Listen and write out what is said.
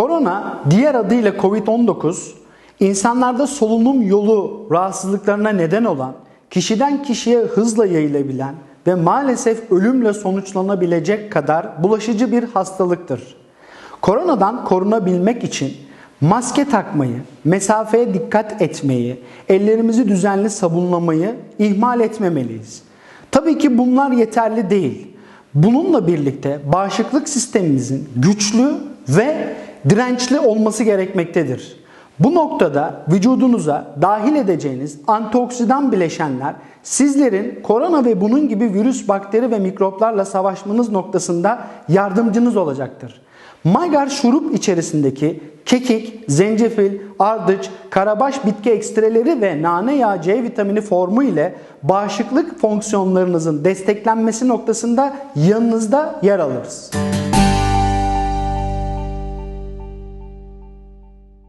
Korona diğer adıyla Covid-19 insanlarda solunum yolu rahatsızlıklarına neden olan, kişiden kişiye hızla yayılabilen ve maalesef ölümle sonuçlanabilecek kadar bulaşıcı bir hastalıktır. Koronadan korunabilmek için maske takmayı, mesafeye dikkat etmeyi, ellerimizi düzenli sabunlamayı ihmal etmemeliyiz. Tabii ki bunlar yeterli değil. Bununla birlikte bağışıklık sistemimizin güçlü ve dirençli olması gerekmektedir. Bu noktada vücudunuza dahil edeceğiniz antioksidan bileşenler sizlerin korona ve bunun gibi virüs, bakteri ve mikroplarla savaşmanız noktasında yardımcınız olacaktır. Maygar şurup içerisindeki kekik, zencefil, ardıç, karabaş bitki ekstreleri ve nane yağı C vitamini formu ile bağışıklık fonksiyonlarınızın desteklenmesi noktasında yanınızda yer alırız.